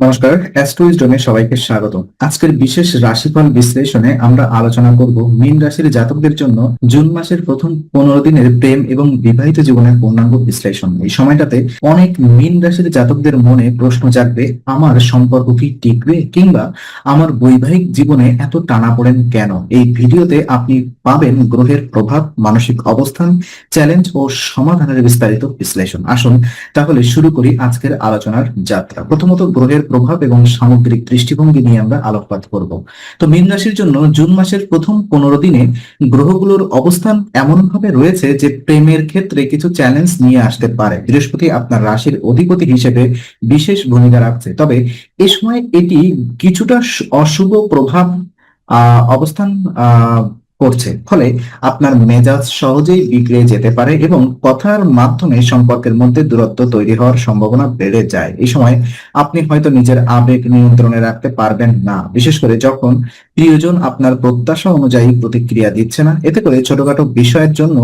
নমস্কার অ্যাস্ট্রোইজডমে সবাইকে স্বাগত আজকের বিশেষ রাশিফল বিশ্লেষণে আমরা আলোচনা করব মীন রাশির জাতকদের জন্য জুন মাসের প্রথম পনেরো দিনের প্রেম এবং বিবাহিত জীবনের পূর্ণাঙ্গ বিশ্লেষণ। এই সময়টাতে অনেক মীন রাশির জাতকদের মনে প্রশ্ন জাগবে, আমার সম্পর্ক কি টিকবে? কিংবা, আমার বৈবাহিক জীবনে এত টানা পড়েন কেন? এই ভিডিওতে আপনি পাবেন গ্রহের প্রভাব, মানসিক অবস্থান, চ্যালেঞ্জ ও সমাধানের বিস্তারিত বিশ্লেষণ। আসুন তাহলে শুরু করি আজকের আলোচনার যাত্রা। প্রথমত গ্রহের প্রভাব এবং সামগ্রিক দৃষ্টিভঙ্গি নিয়ে আমরা আলোকপাত করব। তো মীন রাশির জন্য জুন মাসের প্রথম পনেরো দিনে গ্রহগুলোর অবস্থান এমনভাবে রয়েছে যে প্রেমের ক্ষেত্রে কিছু চ্যালেঞ্জ নিয়ে আসতে পারে। বৃহস্পতি আপনার রাশির অধিপতি হিসেবে বিশেষ ভূমিকা রাখছে। তবে এ সময় এটি কিছুটা অশুভ প্রভাব অবস্থান করছে। ফলে আপনার মেজাজ সহজেই বিগড়ে যেতে পারে এবং কথার মাধ্যমে সম্পর্কের মধ্যে দূরত্ব তৈরি হওয়ার সম্ভাবনা বেড়ে যায়। এই সময় আপনি হয়তো নিজের আবেগ নিয়ন্ত্রণে রাখতে পারবেন না। বিশেষ করে যখন প্রিয়জন আপনার প্রত্যাশা অনুযায়ী প্রতিক্রিয়া দিচ্ছে না। এতে করে ছোটখাটো বিষয়ের জন্য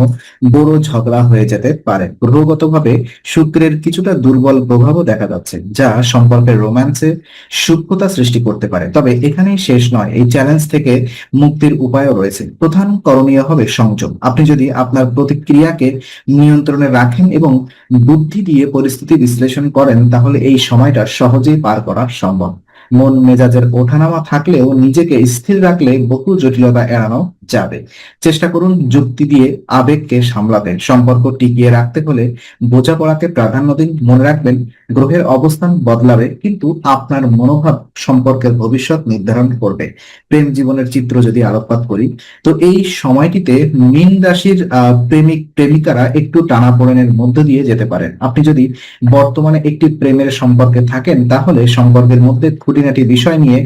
বড় ঝগড়া হয়ে যেতে পারে। গ্রহগতভাবে শুক্রের কিছুটা দুর্বল প্রভাবও দেখা যাচ্ছে, যা সম্পর্কের রোম্যান্সে সূক্ষ্মতা সৃষ্টি করতে পারে। তবে এখানেই শেষ নয়, এই চ্যালেঞ্জ থেকে মুক্তির উপায়ও রয়েছে। প্রধান করণীয় হবে সংযম। আপনি যদি আপনার প্রতিক্রিয়াকে নিয়ন্ত্রণে রাখেন এবং বুদ্ধি দিয়ে পরিস্থিতি বিশ্লেষণ করেন, তাহলে এই সময়টা সহজেই পার করা সম্ভব। মন মেজাজের ওঠানামা থাকলেও নিজেকে স্থির রাখলে বহু জটিলতা এড়ানো যাবে। চেষ্টা করুন যুক্তি দিয়ে আবেগকে সামলাতে, সম্পর্ক টিকিয়ে রাখতে হলে বোঝাপড়াকে প্রাধান্য দিন, মনে রাখবেন গ্রহের অবস্থান বদলাবে, কিন্তু আপনার মনোভাব সম্পর্কের ভবিষ্যৎ নির্ধারণ করবে। প্রেম জীবনের চিত্র যদি আলোকপাত করি, তো এই সময়টিতে মীন রাশির প্রেমিক, প্রেমিকারা একটু টানাপোড়েনের মধ্য দিয়ে যেতে পারেন। আপনি যদি বর্তমানে একটি প্রেমের সম্পর্কে থাকেন, তাহলে সম্পর্কের মধ্যে খুঁটিনাটি বিষয় নিয়ে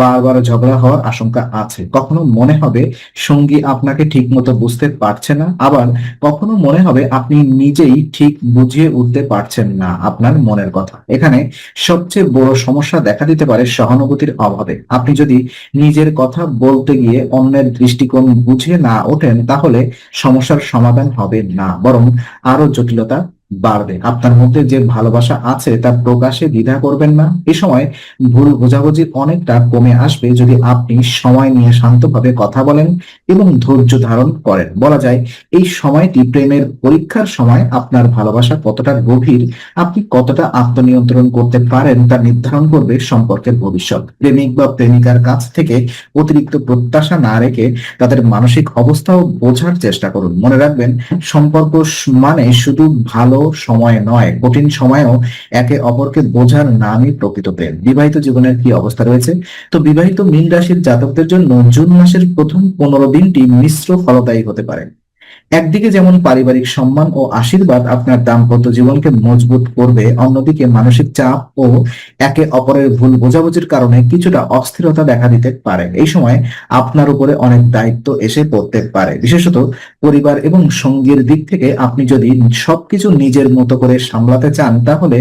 বারবার ঝগড়া হওয়ার আশঙ্কা আছে। কখনো মনে হবে সঙ্গী আপনাকে ঠিক মতো বুঝতে পারছে না। আবার কখনো মনে হবে আপনি নিজেই ঠিক বুঝিয়ে উঠতে পারছেন না আপনার মনের কথা। এখানে সবচেয়ে বড় সমস্যা দেখা দিতে পারে সহানুভূতির অভাবে। আপনি যদি নিজের কথা বলতে গিয়ে অন্যের দৃষ্টিকোণ বুঝে না ওঠেন, তাহলে সমস্যার সমাধান হবে না। বরং আরও জটিলতা বাড়বে। আপনার মধ্যে যে ভালোবাসা আছে তা প্রকাশে দ্বিধা করবেন না। এ সময় ভুল বোঝাবুঝি অনেকটা কমে আসবে যদি আপনি সময় নিয়ে শান্তভাবে কথা বলেন এবং ধৈর্য ধারণ করেন। বলা যায়, এই সময়টি প্রেমের পরীক্ষার সময় আপনার ভালোবাসা কতটা গভীর, আপনি কতটা আত্মনিয়ন্ত্রণ করতে পারেন তা নির্ধারণ করবে সম্পর্কের ভবিষ্যৎ। প্রেমিক বা প্রেমিকার কাছ থেকে অতিরিক্ত প্রত্যাশা না রেখে তাদের মানসিক অবস্থাও বোঝার চেষ্টা করুন। মনে রাখবেন, সম্পর্ক মানে শুধু ভালো সময় নয়, কঠিন সময়ও একে অপরকে বোঝার নামই প্রকৃত প্রেম। বিবাহিত জীবনের কি অবস্থা রয়েছে? তো বিবাহিত মীন রাশির জাতকদের জন্য জুন মাসের প্রথম পনেরো দিনটি মিশ্র ফলদায়ী হতে পারে। একদিকে যেমন পারিবারিক সম্মান ও আশীর্বাদ আপনার দাম্পত্য জীবনকে মজবুত করবে, অন্যদিকে মানসিক চাপ ও একে অপরের ভুল বোঝাবুঝির কারণে কিছুটা অস্থিরতা দেখা দিতে পারে। এই সময় আপনার উপরে অনেক দায়িত্ব এসে পড়তে পারে। বিশেষত পরিবার এবং সঙ্গীর দিক থেকে আপনি যদি সবকিছু নিজের মতো করে সামলাতে চান, তাহলে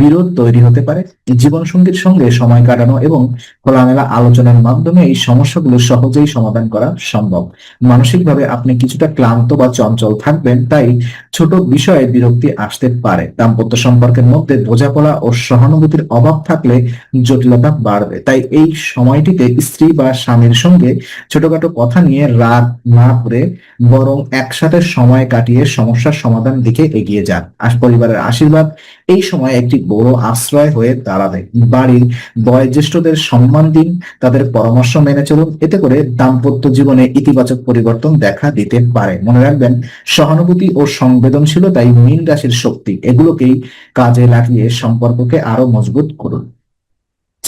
বিরোধ তৈরি হতে পারে। জীবন সঙ্গীর সঙ্গে সময় কাটানো এবং খোলামেলা আলোচনার মাধ্যমে এই সমস্যাগুলো সহজেই সমাধান করা সম্ভব। মানসিকভাবে আপনি কিছুটা ক্লান্ত বা চঞ্চল থাকবেন, তাই ছোট বিষয়ে বিরক্তি আসতে পারে। দাম্পত্য সম্পর্কের মধ্যে বোঝাপড়া ও সহানুভূতির অভাব থাকলে জটিলতা বাড়বে। তাই এই সময়টিতে স্ত্রী বা স্বামীর সঙ্গে ছোটখাটো কথা নিয়ে রাগ না করে বরং একসাথে সময় কাটিয়ে সমস্যার সমাধান দিকে এগিয়ে যান। আর পরিবারের আশীর্বাদ, এই সময় একটি বড় আশ্রয় হয়ে দাঁড়াবে। বাড়ির বয়োজ্যেষ্ঠদের সম্মান দিন, তাদের পরামর্শ মেনে চলুন। এতে করে দাম্পত্য জীবনে ইতিবাচক পরিবর্তন দেখা দিতে পারে। মনে রাখবেন সহানুভূতি ও সংবেদনশীলতাই মীন রাশির শক্তি। এগুলোকেই কাজে লাগিয়ে সম্পর্ককে আরও মজবুত করুন।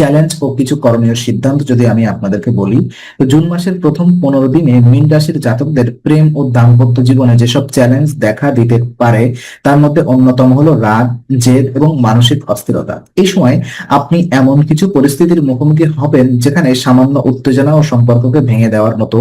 চ্যালেঞ্জ ও কিছু করণীয় সিদ্ধান্ত যদি আমি আপনাদেরকে বলি জুন মাসের প্রথম পনেরো দিনে মীন রাশির জাতকদের প্রেম ও দাম্পত্য জীবনে যেসব চ্যালেঞ্জ দেখা দিতে পারে, তার মধ্যে অন্যতম হলো রাগ, জেদ এবং মানসিক অস্থিরতা। এই সময় আপনি এমন কিছু পরিস্থিতির মুখোমুখি হবেন যেখানে সামান্য উত্তেজনা ও সম্পর্ককে ভেঙে দেওয়ার মতো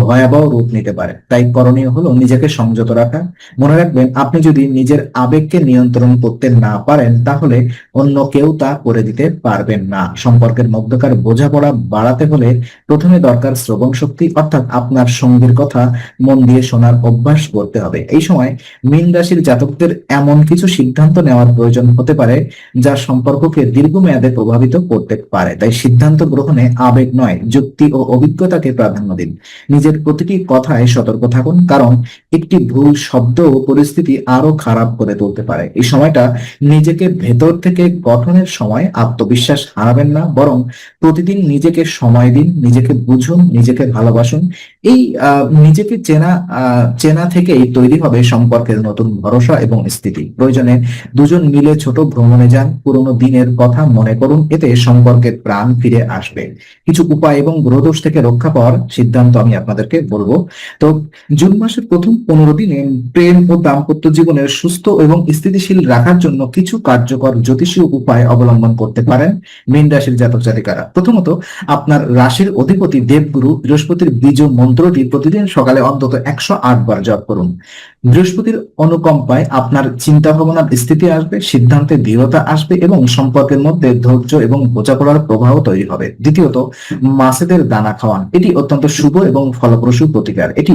ভয়াবহ রূপ নিতে পারে। তাই করণীয় হলো নিজেকে সংযত রাখা। মনে রাখবেন, আপনি যদি নিজের আবেগকে নিয়ন্ত্রণ করতে না পারেন, তাহলে অন্য কেউ তা করে দিতে পারবেন না। সম্পর্কের মধ্যকার বোঝাপড়া বাড়াতে হলে প্রথমে দরকার শ্রবণ শক্তি, অর্থাৎ আপনার সঙ্গীর কথা মন দিয়ে শোনার অভ্যাস করতে হবে। এই সময় মীন রাশির জাতকদের এমন কিছু সিদ্ধান্ত নেওয়ার প্রয়োজন হতে পারে, যা সম্পর্ককে দীর্ঘমেয়াদে প্রভাবিত করতে পারে। তাই সিদ্ধান্ত গ্রহণে আবেগ নয়, যুক্তি ও অভিজ্ঞতাকে প্রাধান্য দিন। নিজের প্রতিটি কথায় সতর্ক থাকুন, কারণ একটি ভুল শব্দ ও পরিস্থিতি আরও খারাপ করে তুলতে পারে। এই সময়টা নিজেকে ভেতর থেকে গঠনের সময় আত্মবিশ্বাস হারাবেন না, বরং প্রতিদিন নিজেকে সময় দিন, নিজেকে বুঝুন, নিজেকে ভালোবাসুন। এই নিজেকে চেনা চেনা থেকেই তৈরি হবে সম্পর্কের নতুন ভরসা এবং স্থিতি। প্রয়োজনে দুজন মিলে ছোট ভ্রমণে যান, পুরোনো দিনের কথা মনে করুন, এতে সম্পর্কের প্রাণ ফিরে আসবে। কিছু উপায় এবং গ্রহদোষ থেকে রক্ষা পাওয়ার সিদ্ধান্ত আমি আপনাদেরকে বলব। তো জুন মাসের প্রথম পনেরো দিনে প্রেম ও দাম্পত্য জীবনের সুস্থ এবং স্থিতিশীল রাখার জন্য কিছু কার্যকর জ্যোতিষীয় উপায় অবলম্বন করতে পারেন। মীন রাশির জাতক জাতিকারা। প্রথমত, আপনার রাশির অধিপতি দেবগুরু বৃহস্পতির বীজ মন্ত্রটি প্রতিদিন সকালে অন্তত একশো আট বার জপ করুন। বৃহস্পতির অনুকম্পায় আপনার চিন্তা ভাবনার স্থিতি আসবে, সিদ্ধান্তে দৃঢ়তা আসবে এবং সম্পর্কের মধ্যে ধৈর্য এবং বোঝাপড়ার প্রভাব তৈরি হবে। দ্বিতীয়ত, মাছেদের দানা খাওয়ান। এটি অত্যন্ত শুভ এবং ফলপ্রসূ প্রতিকার। এটি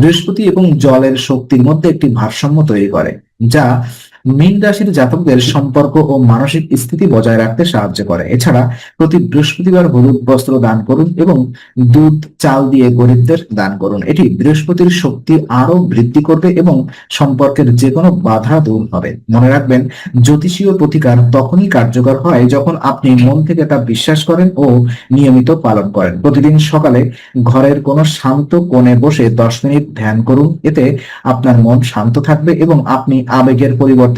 বৃহস্পতি এবং জলের শক্তির মধ্যে একটি ভারসাম্য তৈরি করে, যা মীন রাশির জাতকদের সম্পর্ক ও মানসিক স্থিতি বজায় রাখতে সাহায্য করে। এছাড়া প্রতি বৃহস্পতিবার হলুদ বস্ত্র দান করুন এবং দুধ, চাল দিয়ে গরিবদের দান করুন। এটি বৃহস্পতির শক্তি আরও বৃদ্ধি করবে এবং সম্পর্কের যে কোনো বাধা দূর হবে। মনে রাখবেন, জ্যোতিষীয় প্রতিকার তখনই কার্যকর হয় যখন আপনি মন থেকে তা বিশ্বাস করেন ও নিয়মিত পালন করেন। প্রতিদিন সকালে ঘরের কোনো শান্ত কোণে বসে দশ মিনিট ধ্যান করুন। এতে আপনার মন শান্ত থাকবে এবং আপনি আবেগের পরিবর্তে